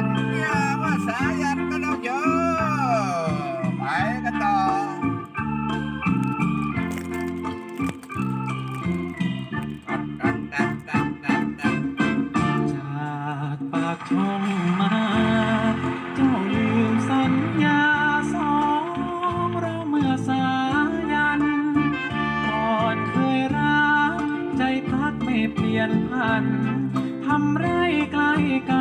สัญญาว่าสายันก็แล้วเยไปกันต่อจากปากช่องมา เจ้าลืมสัญญาสองเราเมื่อสายันก่อนเคยรักใจพักไม่เปลี่ยนพันทำไรใกล้กัน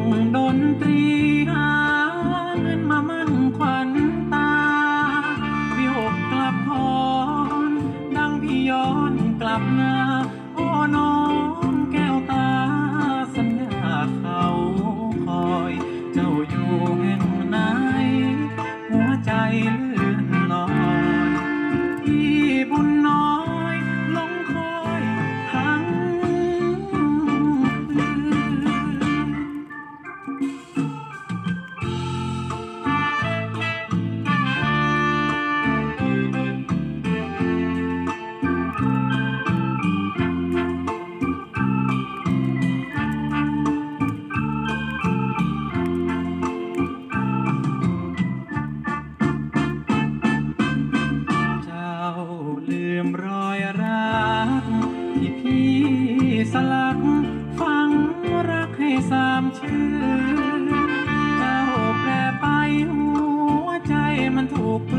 งดนตรีหาเงินมามั่นขวัญตาพี่หกกลับพรดังพี่ย้อนกลับหน้า มรอยรัก ที่พี่สลัก ฟังรักให้สามชื่อ เจ้าแปรไปหัวใจมันถูก